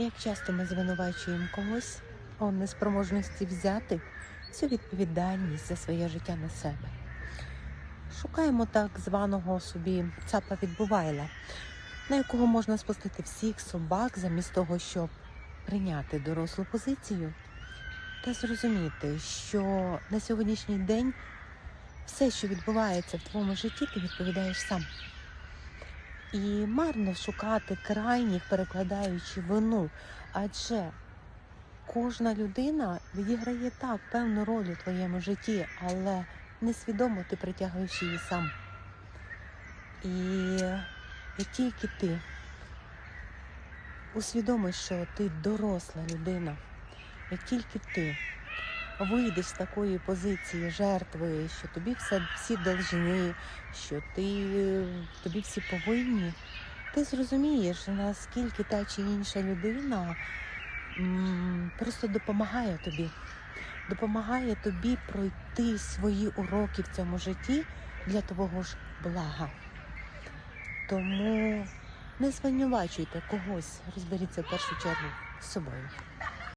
Як часто ми звинувачуємо когось у неспроможності взяти всю відповідальність за своє життя на себе. Шукаємо так званого собі цапа відбувайла, на якого можна спустити всіх собак замість того, щоб прийняти дорослу позицію та зрозуміти, що на сьогоднішній день все, що відбувається в твоєму житті, ти відповідаєш сам. І марно шукати крайніх, перекладаючи вину, адже кожна людина відіграє так певну роль у твоєму житті, але несвідомо ти притягуєш її сам. І як тільки ти усвідомиш, що ти доросла людина, як тільки ти вийдеш з такої позиції жертви, що тобі все всі должні, що ти тобі всі повинні, ти зрозумієш, наскільки та чи інша людина просто допомагає тобі, допомагає тобі пройти свої уроки в цьому житті для твого ж блага. Тому не звинувачуйте когось, розберіться в першу чергу з собою.